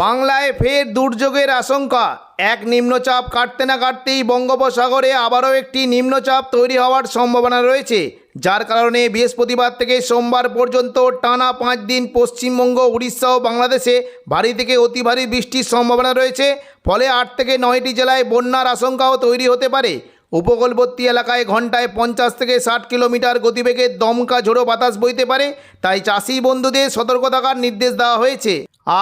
বাংলায় ফের দুর্যোগের আশঙ্কা। এক নিম্নচাপ কাটতে না কাটতেই বঙ্গোপসাগরে আবারও একটি নিম্নচাপ তৈরি হওয়ার সম্ভাবনা রয়েছে। যার কারণে বৃহস্পতিবার থেকে সোমবার পর্যন্ত টানা পাঁচ দিন পশ্চিমবঙ্গ, উড়িষ্যা ও বাংলাদেশে ভারী থেকে অতি ভারী বৃষ্টির সম্ভাবনা রয়েছে। ফলে আট থেকে নয়টি জেলায় বন্যার আশঙ্কাও তৈরি হতে পারে। উপকূলবর্তী এলাকায় ঘন্টায় পঞ্চাশ থেকে ষাট কিলোমিটার গতিবেগে দমকা ঝোড়ো বাতাস বইতে পারে, তাই চাষি বন্ধুদের সতর্ক থাকার নির্দেশ দেওয়া হয়েছে।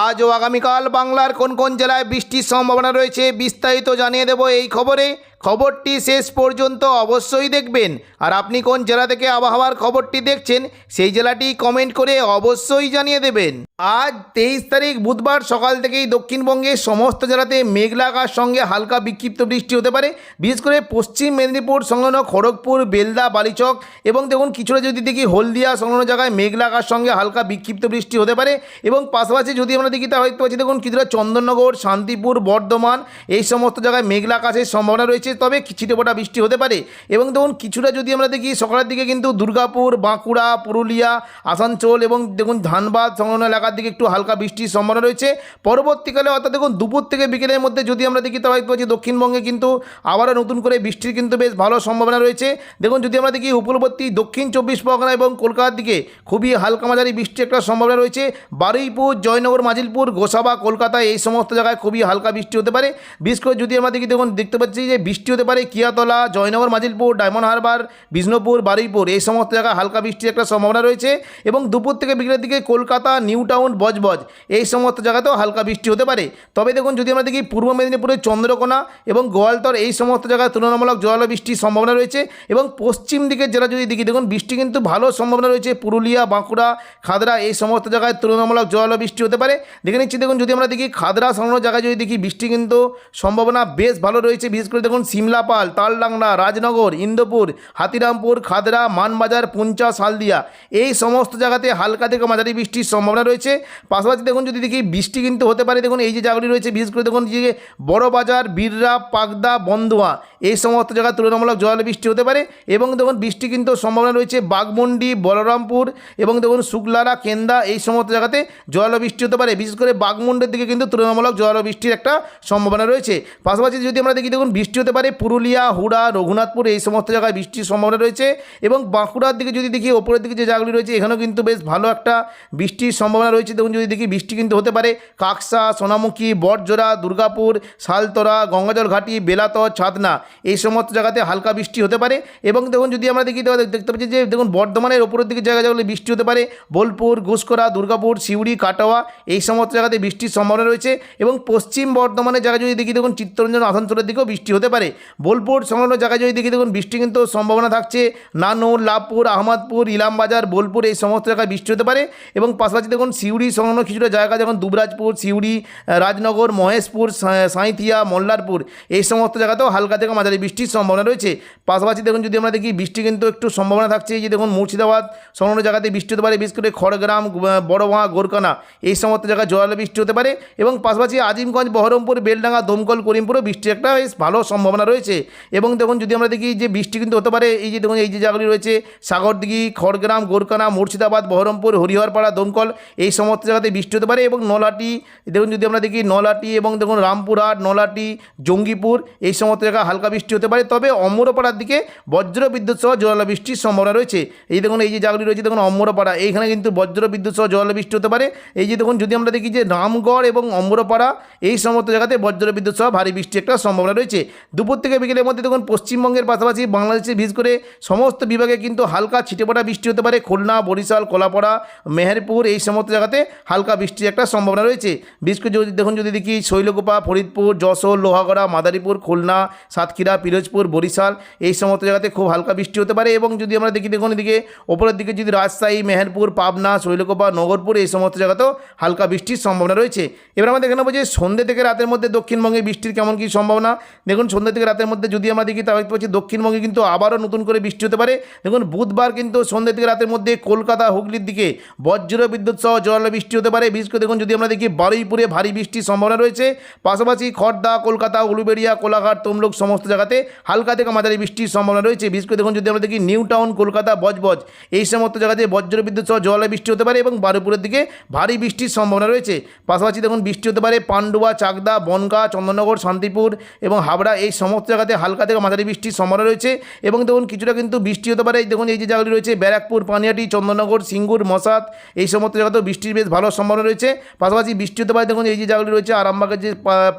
আজ ও আগামীকাল বাংলার কোন কোন জেলায় বৃষ্টির সম্ভাবনা রয়েছে বিস্তারিত জানিয়ে দেব এই খবরে। খবরটি শেষ পর্যন্ত অবশ্যই দেখবেন। আর আপনি কোন জেলা থেকে আবহাওয়ার খবরটি দেখছেন, সেই জেলাটি কমেন্ট করে অবশ্যই জানিয়ে দেবেন। আজ তেইশ তারিখ বুধবার সকাল থেকেই দক্ষিণবঙ্গের সমস্ত জেলাতে মেঘলা আকাশ সঙ্গে হালকা বিক্ষিপ্ত বৃষ্টি হতে পারে। বিশেষ করে পশ্চিম মেদিনীপুর, সংলগ্ন খড়গপুর, বেলদা, বালিচক এবং দেখুন কিছুটা যদি দেখি হলদিয়া, সংলগ্ন জায়গায় মেঘলা আকাশ সঙ্গে হালকা বিক্ষিপ্ত বৃষ্টি হতে পারে এবং পাশাপাশি যদি আমরা দেখি তা দেখতে পাচ্ছি, দেখুন কিছুটা চন্দননগর, শান্তিপুর, বর্ধমান এই সমস্ত জায়গায় মেঘলা আকাশের সম্ভাবনা রয়েছে। তবে ছিটেফোঁটা বৃষ্টি হতে পারে। এবং দেখুন, কিছুটা যদি আমরা দেখি, সকালের দিকে কিন্তু দুর্গাপুর, বাঁকুড়া, পুরুলিয়া, আসানসোল এবং দেখুন, ধানবাদ সংলগ্ন এলাকার দিকে একটু হালকা বৃষ্টির সম্ভাবনা রয়েছে। পরবর্তীকালে অর্থাৎ দেখুন, দুপুর থেকে বিকেলের মধ্যে যদি আমরা দেখি তবে দেখতে পাচ্ছি দক্ষিণবঙ্গে কিন্তু আবারও নতুন করে বৃষ্টির কিন্তু বেশ ভালো সম্ভাবনা রয়েছে। দেখুন, যদি আমরা দেখি, উপকূলবর্তী দক্ষিণ চব্বিশ পরগনা এবং কলকাতার দিকে খুবই হালকা মাঝারি বৃষ্টির একটা সম্ভাবনা রয়েছে। বারুইপুর, জয়নগর, মাজিলপুর, গোসাবা, কলকাতা এই সমস্ত জায়গায় খুবই হালকা বৃষ্টি হতে পারে। বিশেষ করে যদি আমরা দেখি, দেখুন, দেখতে পাচ্ছি যে বৃষ্টি হতে পারে, কিয়াতলা, জয়নগর, মাজিলপুর, ডায়মন্ড হারবার, বিষ্ণুপুর, বারুইপুর, এই সমস্ত জায়গায় হালকা বৃষ্টির একটা সম্ভাবনা রয়েছে এবং দুপুর থেকে বিকেলের দিকে কলকাতা, নিউ টাউন, বজবজ, এই সমস্ত জায়গাতেও হালকা বৃষ্টি হতে পারে। তবে দেখুন, যদি আমরা দেখি পূর্ব মেদিনীপুরের চন্দ্রকোনা এবং গোয়ালতর, এই সমস্ত জায়গায় তুলনামূলক জল বৃষ্টির সম্ভাবনা রয়েছে এবং পশ্চিম দিকের জেলা যদি দেখি, দেখুন, বৃষ্টি কিন্তু ভালো সম্ভাবনা রয়েছে, পুরুলিয়া, বাঁকুড়া, খাদরা, এই সমস্ত জায়গায় তুলনামূলক জল বৃষ্টি হতে পারে। দেখে নিচ্ছি, দেখুন, যদি আমরা দেখি খাদরা সংলগ্ন জায়গায় যদি দেখি, বৃষ্টি কিন্তু সম্ভাবনা বেশ ভালো রয়েছে, বিশেষ করে দেখুন সিমলাপাল তালডাংরা রাজনগর, ইন্দোপুর, হাতিরামপুর, খাদরা, মানবাজার, পুঞ্চা, সালদিয়া। এই সমস্ত জায়গাতে হালকা থেকে মাঝারি বৃষ্টির সম্ভাবনা রয়েছে। পাশাপাশি দেখুন, যদি দেখি বৃষ্টি কিন্তু হতে পারে, দেখুন, এই যে জায়গাগুলি রয়েছে, বিশেষ করে দেখুন যে বড়বাজার বীররা পাগদা বন্দুয়া এই সমস্ত জায়গায় তুলনামূলক জল বৃষ্টি হতে পারে এবং দেখুন, বৃষ্টি কিন্তু সম্ভাবনা রয়েছে বাগমন্ডি বলরামপুর এবং দেখুন, শুক্লারা, কেন্দা এই সমস্ত জায়গাতে জল বৃষ্টি হতে পারে। বিশেষ করে বাগমন্ডির দিকে কিন্তু তুলনামূলক জল বৃষ্টির একটা সম্ভাবনা রয়েছে। পাশাপাশি যদি আমরা দেখি, দেখুন, বৃষ্টি হতে পারে পুরুলিয়া, হুড়া, রঘুনাথপুর এই সমস্ত জায়গায় বৃষ্টির সম্ভাবনা রয়েছে এবং বাঁকুড়ার দিকে যদি দেখি, ওপরের দিকে যে জায়গাগুলি রয়েছে, এখানেও কিন্তু বেশ ভালো একটা বৃষ্টির সম্ভাবনা রয়েছে। দেখুন, যদি দেখি, বৃষ্টি কিন্তু হতে পারে কাকসা, সোনামুখী, বটজোড়া, দুর্গাপুর, শালতরা গঙ্গাজল ঘাটি বেলাতর, ছাতনা। এই সমস্ত জায়গাতে হালকা বৃষ্টি হতে পারে এবং দেখুন যদি আমরা দেখি, দেখতে পাচ্ছি যে দেখুন বর্ধমানের ওপরের দিকে জায়গা যেগুলো বৃষ্টি হতে পারে। বোলপুর ঘুষকরা দুর্গাপুর, সিউড়ি, কাটোয়া এই সমস্ত জায়গাতে বৃষ্টির সম্ভাবনা রয়েছে এবং পশ্চিম বর্ধমানের জায়গায় যদি দেখি, দেখুন চিত্তরঞ্জন আসানসোলের দিকেও বৃষ্টি হতে পারে। বোলপুর সংলগ্ন জায়গায় যদি দেখি, দেখুন বৃষ্টি কিন্তু সম্ভাবনা থাকছে। নানুর, লাভপুর, আহমদপুর, ইলামবাজার, বোলপুর এই সমস্ত জায়গায় বৃষ্টি হতে পারে এবং পাশাপাশি দেখুন সিউড়ি সংলগ্ন কিছুটা জায়গা, যেমন দুবরাজপুর, সিউড়ি, রাজনগর, মহেশপুর সাঁইথিয়া, মোল্লারপুর এই সমস্ত জায়গাতেও হালকা থেকে মাঝারি বৃষ্টির সম্ভাবনা রয়েছে। পাশাপাশি দেখুন, যদি আমরা দেখি, বৃষ্টি কিন্তু একটু সম্ভাবনা থাকছে। এই যে দেখুন, মুর্শিদাবাদ, সংলগ্ন জায়গাতে বৃষ্টি হতে পারে, বিশেষ করে খড়গ্রাম বড়ভাঙা গোরকানা এই সমস্ত জায়গায় জোরালো বৃষ্টি হতে পারে। এবং পাশাপাশি আজিমগঞ্জ, বহরমপুর, বেলডাঙ্গা দমকল করিমপুরও বৃষ্টির একটা বেশ ভালো সম্ভাবনা রয়েছে। এবং দেখুন, যদি আমরা দেখি যে বৃষ্টি কিন্তু হতে পারে, এই যে দেখুন, এই যে জায়গাগুলি রয়েছে, সাগরদিঘি, খড়গ্রাম গোরকানা মুর্শিদাবাদ, বহরমপুর, হরিহরপাড়া দমকল এই সমস্ত জায়গাতে বৃষ্টি হতে পারে। এবং নলাটি, দেখুন, যদি আমরা দেখি নলাটি এবং দেখুন, রামপুরহাট, নলাটি, জঙ্গিপুর, এই সমস্ত জায়গায় হালকা বৃষ্টি হতে পারে, তবে অমরপাড়ার দিকে বজ্র বিদ্যুৎ সহ জোরালো বৃষ্টির সম্ভাবনা রয়েছে। এই দেখুন, এই যে জায়গাগুলি রয়েছে, দেখুন, অমরপাড়া, এইখানে কিন্তু বজ্র বিদ্যুৎ সহ জোরালো বৃষ্টি হতে পারে। এই যে দেখুন, যদি আমরা দেখি যে রামগড় এবং অমরপাড়া, এই সমস্ত জায়গাতে বজ্র বিদ্যুৎ সহ ভারী বৃষ্টির একটা সম্ভাবনা রয়েছে। দুপুর থেকে বিকেলের মধ্যে দেখুন, পশ্চিমবঙ্গের পাশাপাশি বাংলাদেশে বিশেষ করে সমস্ত বিভাগে কিন্তু হালকা ছিটেপোটা বৃষ্টি হতে পারে। খুলনা, বরিশাল, কলাপাড়া, মেহেরপুর, এই সমস্ত জায়গাতে হালকা বৃষ্টির একটা সম্ভাবনা রয়েছে। বিশেষ করে যদি দেখুন, যদি দেখি শৈলকুপা, ফরিদপুর, যশোর, লোহাগড়া, মাদারীপুর, খুলনা, সাতক্ষীরা পিরোজপুর, বরিশাল এই সমস্ত জায়গাতে খুব হালকা বৃষ্টি হতে পারে এবং যদি আমরা দেখি দেখুন এদিকে ওপরের দিকে যদি রাজশাহী, মেহেরপুর, পাবনা, শৈলকোপা, নগরপুর এই সমস্ত জায়গাতেও হালকা বৃষ্টির সম্ভাবনা রয়েছে। এবার আমাদের এখানে বলছি সন্ধ্যে থেকে রাতের মধ্যে দক্ষিণবঙ্গে বৃষ্টির কেমন কী সম্ভাবনা। দেখুন সন্ধ্যে থেকে রাতের মধ্যে যদি আমরা দেখি তাহলে পাচ্ছি দক্ষিণবঙ্গে কিন্তু আবারও নতুন করে বৃষ্টি হতে পারে। দেখুন বুধবার কিন্তু সন্ধ্যা থেকে রাতের মধ্যে কলকাতা, হুগলির দিকে বজ্র বিদ্যুৎ সহ জল বৃষ্টি হতে পারে। বিশেষ করে দেখুন যদি আমরা দেখি বারুইপুরে ভারী বৃষ্টির সম্ভাবনা রয়েছে। পাশাপাশি খড়দা কলকাতা, উলুবেড়িয়া, কোলাঘাট, তমলুক সমস্ত জায়গাতে হালকা থেকে মাঝারি বৃষ্টির সম্ভাবনা রয়েছে। বিশেষ করে দেখুন, যদি আমরা দেখি নিউ টাউন, কলকাতা, বজবজ, এই সমস্ত জায়গাতে বজ্র বিদ্যুৎ সহ জল বৃষ্টি হতে পারে এবং বারুপুরের দিকে ভারী বৃষ্টির সম্ভাবনা রয়েছে। পাশাপাশি দেখুন, বৃষ্টি হতে পারে পান্ডুয়া, চাকদা, বনগা, চন্দননগর, শান্তিপুর এবং হাবড়া, এই সমস্ত জায়গাতে হালকা থেকে মাঝারি বৃষ্টির সম্ভাবনা রয়েছে এবং দেখুন, কিছুটা কিন্তু বৃষ্টি হতে পারে। দেখুন, এই যে জায়গাগুলি রয়েছে, ব্যারাকপুর, পানিয়াটি, চন্দননগর, সিঙ্গুর, মশাত, এই সমস্ত জায়গাতেও বৃষ্টির বেশ ভালো সম্ভাবনা রয়েছে। পাশাপাশি বৃষ্টি হতে পারে, দেখুন, এই যে জায়গাগুলি রয়েছে, আরামবাগের যে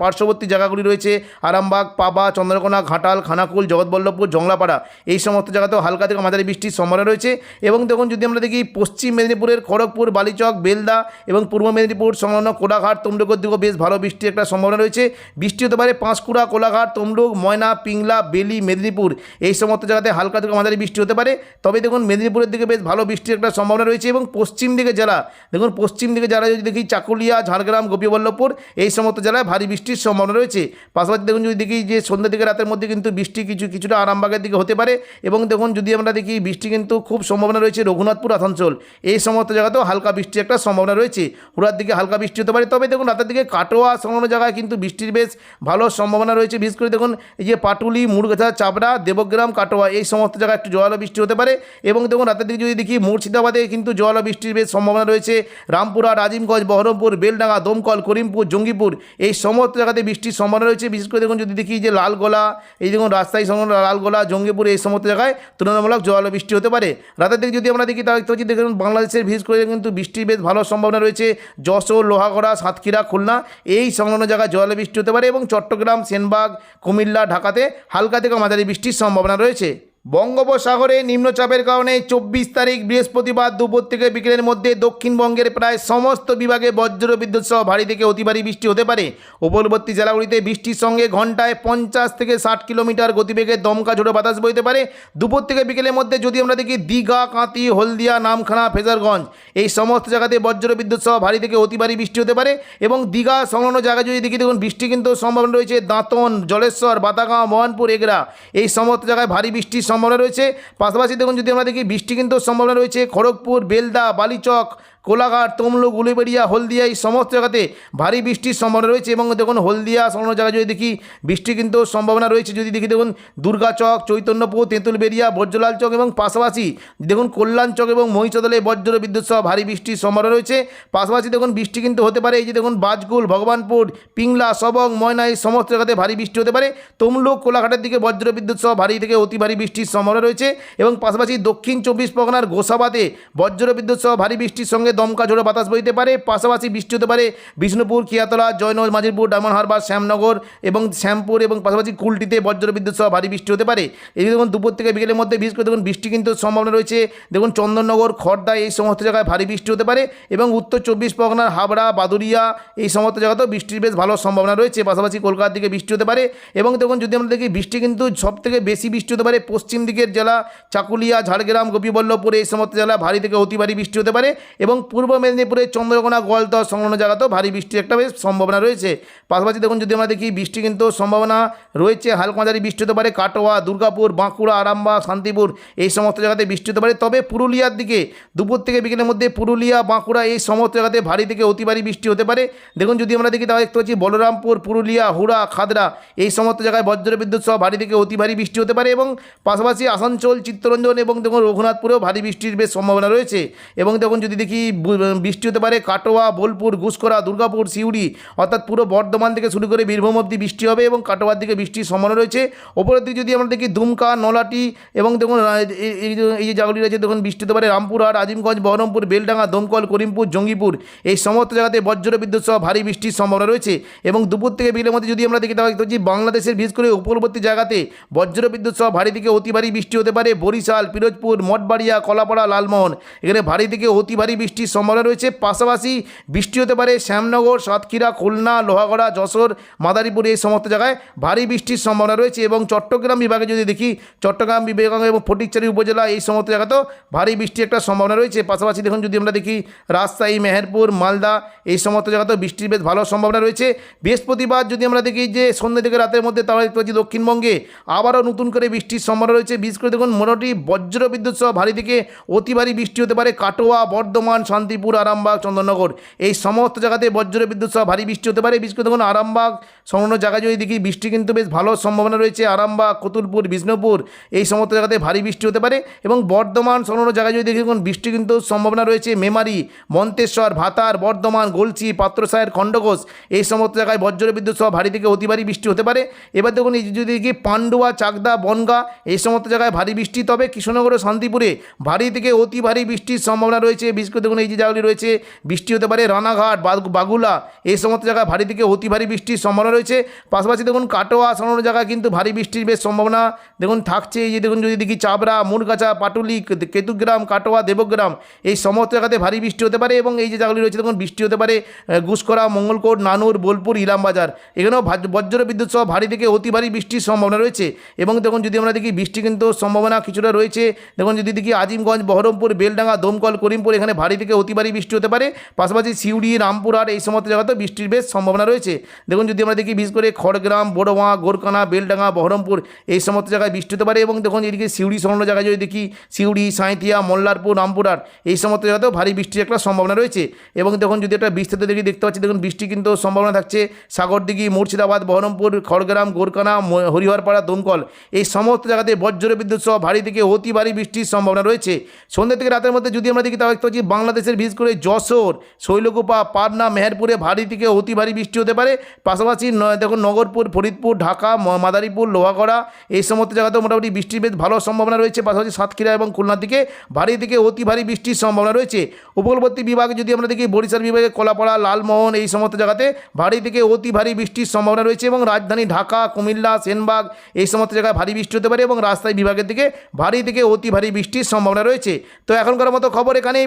পার্শ্ববর্তী জায়গাগুলি রয়েছে, আরামবাগ, পাবা, চন্দ্রকোনা ঘাটাল, খানাকুল, জগৎবল্লভপুর, জংলাপাড়া এই সমস্ত জায়গাতেও হালকা থেকে মাঝারি বৃষ্টির সম্ভাবনা রয়েছে। এবং দেখুন, যদি আমরা দেখি পশ্চিম মেদিনীপুরের খড়গপুর, বালিচক, বেলদা এবং পূর্ব মেদিনীপুর সংলগ্ন কোলাঘাট, তমলুকের দিকেও বেশ ভালো বৃষ্টির একটা সম্ভাবনা রয়েছে। বৃষ্টি হতে পারে পাঁশকুড়া, কোলাঘাট, তমলুক, ময়না, পিংলা, বেলি, মেদিনীপুর এই সমস্ত জায়গাতে হালকা থেকে মাঝারি বৃষ্টি হতে পারে। তবে দেখুন, মেদিনীপুরের দিকে বেশ ভালো বৃষ্টির একটা সম্ভাবনা রয়েছে এবং পশ্চিম দিকে জেলা দেখুন, পশ্চিম দিকে যারা যদি দেখি চাকুলিয়া, ঝাড়গ্রাম, গোপীবল্লভপুর এই সমস্ত জেলায় ভারী বৃষ্টির সম্ভাবনা রয়েছে। পাশাপাশি দেখুন, যদি দেখি যে সন্ধ্যা থেকে রাতের মধ্যে কিন্তু বৃষ্টি কিছু কিছুটা আরামবাগের দিকে হতে পারে। এবং দেখুন, যদি আমরা দেখি, বৃষ্টি কিন্তু খুব সম্ভাবনা রয়েছে রঘুনাথপুর, আসানসোল। এই সমস্ত জায়গাতেও হালকা বৃষ্টির একটা সম্ভাবনা রয়েছে। হুড়ার দিকে হালকা বৃষ্টি হতে পারে। তবে দেখুন, রাতের দিকে কাটোয়া সংলগ্ন জায়গায় কিন্তু বৃষ্টির বেশ ভালো সম্ভাবনা রয়েছে। বিশেষ করে দেখুন, এই যে পাটুলি মুরগাছা চাপড়া, দেবগ্রাম, কাটোয়া, এই সমস্ত জায়গায় একটু জল বৃষ্টি হতে পারে। এবং দেখুন, রাতের দিকে যদি দেখি, মুর্শিদাবাদে কিন্তু জল বৃষ্টির বেশ সম্ভাবনা রয়েছে। রামপুরা রাজিমগঞ্জ বহরমপুর, বেলডাঙ্গা, দমকল, করিমপুর, জঙ্গিপুর, এই সমস্ত জায়গাতে বৃষ্টির সম্ভাবনা রয়েছে। বিশেষ করে দেখুন, যদি দেখি যে লালগোলা এই দেখুন রাস্তায় সংলগ্ন লালগোলা, জঙ্গিপুর এই সমস্ত জায়গায় তুলনামূলক জল বৃষ্টি হতে পারে। রাতের দিকে যদি আমরা দেখি, তাহলে দেখতে পাচ্ছি, দেখুন বাংলাদেশের বিশেষ করে কিন্তু বৃষ্টির বেশ ভালো সম্ভাবনা রয়েছে। যশোর, লোহাগড়া, সাতক্ষীরা, খুলনা, এই সংলগ্ন জায়গায় জল বৃষ্টি হতে পারে এবং চট্টগ্রাম, সেনবাগ, কুমিল্লা, ঢাকাতে হালকা থেকে মাঝারি বৃষ্টির সম্ভাবনা রয়েছে। বঙ্গোপসাগরে নিম্নচাপের কারণে চব্বিশ তারিখ বৃহস্পতিবার দুপুর থেকে বিকেলের মধ্যে দক্ষিণবঙ্গের প্রায় সমস্ত বিভাগে বজ্র বিদ্যুৎ সহ ভারী থেকে অতি ভারী বৃষ্টি হতে পারে। উপকূলবর্তী জেলাগুলিতে বৃষ্টির সঙ্গে ঘন্টায় পঞ্চাশ থেকে ষাট কিলোমিটার গতিবেগে দমকা ঝোড়ো বাতাস বইতে পারে। দুপুর থেকে বিকেলের মধ্যে যদি আমরা দেখি দীঘা কাঁতি হলদিয়া, নামখানা, ফেজারগঞ্জ, এই সমস্ত জায়গাতে বজ্র বিদ্যুৎ সহ ভারী থেকে অতি ভারী বৃষ্টি হতে পারে এবং দীঘা সংলগ্ন জায়গায় যদি দেখি দেখুন বৃষ্টি কিন্তু সম্ভাবনা রয়েছে দাঁতন, জলেশ্বর, বাতাগাঁও, মোহনপুর, এগরা, এই সমস্ত জায়গায় ভারী বৃষ্টির সম্ভাবনা রয়েছে। পাশাপাশি দেখুন যদি আমরা দেখি বৃষ্টি কিন্তু সম্ভাবনা রয়েছে। খড়গপুর বেলদা বালিচক কোলাঘাট, তমলুক, উলুবেড়িয়া, হলদিয়া এই সমস্ত জায়গাতে ভারী বৃষ্টির সম্ভাবনা রয়েছে এবং দেখুন হলদিয়া সংলগ্ন জায়গায় যদি দেখি বৃষ্টি কিন্তু সম্ভাবনা রয়েছে। যদি দেখি দেখুন দুর্গাচক চৈতন্যপুর, তেঁতুলবেড়িয়া, বজ্রলাল চক এবং পাশাপাশি দেখুন কল্যাণ চক এবং মহিষাদলে বজ্র বিদ্যুৎ সহ ভারী বৃষ্টির সম্ভাবনা রয়েছে। পাশাপাশি দেখুন বৃষ্টি কিন্তু হতে পারে। এই যে দেখুন বাজকুল, ভগবানপুর, পিংলা, সবং, ময়না এই সমস্ত জায়গাতে ভারী বৃষ্টি হতে পারে। তমলুক, কোলাঘাটের দিকে বজ্র বিদ্যুৎ সহ ভারী থেকে অতি ভারী বৃষ্টির সম্ভাবনা রয়েছে এবং পাশাপাশি দক্ষিণ চব্বিশ পরগনার গোসাবাতে বজ্র বিদ্যুৎ সহ ভারী বৃষ্টির সঙ্গে দমকা ঝোড়ো বাতাস বইতে পারে, পাশাপাশি বৃষ্টি হতে পারে বিষ্ণুপুর, খিয়াতলা, জয়নগর, মাঝিরপুর ডায়মন্ড হারবার, শ্যামনগর এবং শ্যামপুর এবং পাশাপাশি কুলটিতে বজ্র বিদ্যুৎ সহ ভারী বৃষ্টি হতে পারে। এই দেখুন, দুপুর থেকে বিকেলের মধ্যে বিশেষ করে দেখুন, বৃষ্টি কিন্তু সম্ভাবনা রয়েছে। দেখুন, চন্দননগর খড়দা এই সমস্ত জায়গায় ভারী বৃষ্টি হতে পারে এবং উত্তর চব্বিশ পরগনার হাবড়া, বাদুরিয়া এই সমস্ত জায়গাতেও বৃষ্টির বেশ ভালো সম্ভাবনা রয়েছে। পাশাপাশি কলকাতার দিকে বৃষ্টি হতে পারে এবং দেখুন, যদি আমরা দেখি, বৃষ্টি কিন্তু সব থেকে বেশি বৃষ্টি হতে পারে পশ্চিম দিকের জেলা, চাকুলিয়া, ঝাড়গ্রাম, গোপীবল্লভপুর এই সমস্ত জেলা ভারী থেকে অতি ভারী বৃষ্টি হতে পারে এবং পূর্ব মেদিনীপুরের চন্দ্রকোনা গোয়ালদহ সংলগ্ন জায়গাতেও ভারী বৃষ্টির একটা বেশ সম্ভাবনা রয়েছে। পাশাপাশি দেখুন, যদি আমরা দেখি, বৃষ্টি কিন্তু সম্ভাবনা রয়েছে। হালকা মাঝারি বৃষ্টি হতে পারে কাটোয়া, দুর্গাপুর, বাঁকুড়া আরামবা শান্তিপুর এই সমস্ত জায়গাতে বৃষ্টি হতে পারে। তবে পুরুলিয়ার দিকে, দুপুর থেকে বিকেলের মধ্যে পুরুলিয়া, বাঁকুড়া এই সমস্ত জায়গাতে ভারী থেকে অতি ভারী বৃষ্টি হতে পারে। দেখুন, যদি আমরা দেখি, তাহলে দেখতে পাচ্ছি বলরামপুর, পুরুলিয়া, হুড়া, খাদরা এই সমস্ত জায়গায় বজ্র বিদ্যুৎ সহ ভারী থেকে অতি ভারী বৃষ্টি হতে পারে এবং পাশাপাশি আসানসোল, চিত্তরঞ্জন এবং দেখুন, রঘুনাথপুরেও ভারী বৃষ্টির বেশ সম্ভাবনা রয়েছে। এবং দেখুন, যদি দেখি বৃষ্টি হতে পারে, কাটোয়া, বোলপুর ঘুসকরা দুর্গাপুর, সিউড়ি, অর্থাৎ পুরো বর্ধমান থেকে শুরু করে বীরভূম অবধি বৃষ্টি হবে এবং কাটোয়ার দিকে বৃষ্টির সম্ভাবনা রয়েছে। ওপরের দিকে যদি আমরা দেখি, দুমকা, নলাটি এবং দেখুন এই- যে- জায়গাগুলি রয়েছে, দেখুন বৃষ্টি হতে পারে রামপুরহাট, আজিমগঞ্জ, বহরমপুর, বেলডাঙ্গা, দমকল, করিমপুর, জঙ্গিপুর, এই সমস্ত জায়গাতে বজ্র বিদ্যুৎ সহ ভারী বৃষ্টির সম্ভাবনা রয়েছে। এবং দুপুর থেকে বিলের মধ্যে যদি আমরা দেখি, তাহলে দেখতে পাচ্ছি বাংলাদেশের বিশেষ করে উপকূলবর্তী জায়গাতে বজ্র বিদ্যুৎ সহ ভারী থেকে অতি ভারী বৃষ্টি হতে পারে। বরিশাল, পিরোজপুর, মঠবাড়িয়া, কলাপাড়া, লালমোহন, এখানে ভারী থেকে অতি ভারী বৃষ্টি বৃষ্টির সম্ভাবনা রয়েছে। পাশাপাশি বৃষ্টি হতে পারে শ্যামনগর, সাতক্ষীরা, খুলনা, লোহাগড়া, যশোর, মাদারীপুর এই সমস্ত জায়গায় ভারী বৃষ্টির সম্ভাবনা রয়েছে এবং চট্টগ্রাম বিভাগে যদি দেখি, চট্টগ্রাম বিভাগ এবং ফটিকচারি উপজেলা এই সমস্ত জায়গাতেও ভারী বৃষ্টির একটা সম্ভাবনা রয়েছে। পাশাপাশি দেখুন, যদি আমরা দেখি, রাজশাহী, মেহেরপুর, মালদা এই সমস্ত জায়গাতেও বৃষ্টির বেশ ভালো সম্ভাবনা রয়েছে। বৃহস্পতিবার যদি আমরা দেখি যে সন্ধ্যে থেকে রাতের মধ্যে, তাহলে দেখতে পাচ্ছি দক্ষিণবঙ্গে আবারও নতুন করে বৃষ্টির সম্ভাবনা রয়েছে। বিশেষ করে দেখুন, মোটামুটি বজ্র বিদ্যুৎ সহ ভারী থেকে অতি ভারী বৃষ্টি হতে পারে। কাটোয়া, বর্ধমান শান্তিপুর, আরামবাগ, চন্দননগর। এই সমস্ত জায়গাতে বজ্র বিদ্যুৎ সহ ভারী বৃষ্টি হতে পারে। বিশেষ করে দেখুন, আরামবাগ, সংলগ্ন জায়গায় যদি দেখি, বৃষ্টি কিন্তু বেশ ভালো সম্ভাবনা রয়েছে। আরামবাগ, কতুলপুর, বিষ্ণুপুর, এই সমস্ত জায়গাতে ভারী বৃষ্টি হতে পারে। এবং বর্ধমান, সংলগ্ন জায়গায় যদি দেখি, দেখুন, বৃষ্টি কিন্তু সম্ভাবনা রয়েছে। মেমারি, মন্তেশ্বর, ভাতার, বর্ধমান, গলচি পাত্রসায়ের খণ্ডঘোষ, এই সমস্ত জায়গায় বজ্র বিদ্যুৎ সহ ভারী থেকে অতি ভারী বৃষ্টি হতে পারে। এবার দেখুন, এই যদি দেখি, পান্ডুয়া, চাকদা, বনগা, এই সমস্ত জায়গায় ভারী বৃষ্টি। তবে কৃষ্ণনগর ও শান্তিপুরে ভারী থেকে অতি ভারী বৃষ্টির সম্ভাবনা রয়েছে। বিশেষ করে দেখুন এই যে জায়গাগুলি রয়েছে, বৃষ্টি হতে পারে, রানাঘাট, বাগ- বাগুলা, এই সমস্ত জায়গায় ভারী থেকে অতি ভারী বৃষ্টির সম্ভাবনা রয়েছে। পাশাপাশি দেখুন কাটোয়া সামান্য জায়গায় কিন্তু ভারী বৃষ্টির বেশ সম্ভাবনা। দেখুন থাকছে এই যে দেখুন যদি দেখি চাবড়া, মুরগাছা, পাটুলি কেতুগ্রাম, কাটোয়া, দেবগ্রাম, এই সমস্ত জায়গাতে ভারী বৃষ্টি হতে পারে এবং এই যে জায়গাগুলি রয়েছে দেখুন বৃষ্টি হতে পারে গুসকরা মঙ্গলকোট, নানুর, বোলপুর, ইলামবাজার। এখানেও বজ্র বিদ্যুৎ সহ ভারী থেকে অতি ভারী বৃষ্টির সম্ভাবনা রয়েছে এবং দেখুন যদি আমরা দেখি বৃষ্টি কিন্তু সম্ভাবনা কিছুটা রয়েছে। দেখুন যদি দেখি আজিমগঞ্জ, বহরমপুর, বেলডাঙ্গা, দমকল, করিমপুর এখানে ভারী থেকে অতি ভারী বৃষ্টি হতে পারে। পাশাপাশি সিউড়ি রামপুরহাট এই সমস্ত জায়গাতেও বৃষ্টির বেশ সম্ভাবনা রয়েছে। দেখুন, যদি আমরা দেখি বিশেষ করে খড়গ্রাম, বড়োয়া, গোরকানা, বেলডাঙ্গা, বহরমপুর, এই সমস্ত জায়গায় বৃষ্টি হতে পারে এবং দেখুন, এদিকে সিউড়ি সংলগ্ন জায়গায় যদি দেখি, সিউড়ি, সাঁইথিয়া, মোল্লারপুর রামপুরহাট এই সমস্ত জায়গাতেও ভারী বৃষ্টির একটা সম্ভাবনা রয়েছে। এবং দেখুন, যদি একটা বিস্তৃত দেখি, দেখতে পাচ্ছি, দেখুন, বৃষ্টি কিন্তু সম্ভাবনা থাকছে। সাগরদিঘি, মুর্শিদাবাদ, বহরমপুর, খড়গ্রাম, গোরকানা হরিহরপাড়া, দমকল, এই সমস্ত জায়গাতে বজ্র বিদ্যুৎ সহ ভারী থেকে অতি ভারী বৃষ্টির সম্ভাবনা রয়েছে। সন্ধ্যে থেকে রাতের মধ্যে যদি আমরা দেখি, তাহলে দেখতে পাচ্ছি বাংলাদেশের, বিশেষ করে যশোর, শৈলকুপা, পাবনা, মেহেরপুরে ভারী থেকে অতি ভারী বৃষ্টি হতে পারে। পাশাপাশি দেখুন নগরপুর, ফরিদপুর, ঢাকা মাদারীপুর, লোহাগড়া এই সমস্ত জায়গাতেও মোটামুটি বৃষ্টির বেশ ভালো সম্ভাবনা রয়েছে। পাশাপাশি সাতক্ষীরা এবং খুলনার দিকে ভারী থেকে অতি ভারী বৃষ্টির সম্ভাবনা রয়েছে। উপকূলবর্তী বিভাগে যদি আমরা দেখি, বরিশাল বিভাগে কলাপাড়া, লালমোহন এই সমস্ত জায়গাতে ভারী থেকে অতি ভারী বৃষ্টির সম্ভাবনা রয়েছে এবং রাজধানী ঢাকা, কুমিল্লা, সেনবাগ এই সমস্ত জায়গায় ভারী বৃষ্টি হতে পারে এবং রাস্তায় বিভাগের দিকে ভারী থেকে অতি ভারী বৃষ্টির সম্ভাবনা রয়েছে। তো এখনকার মতো খবর এখানেই।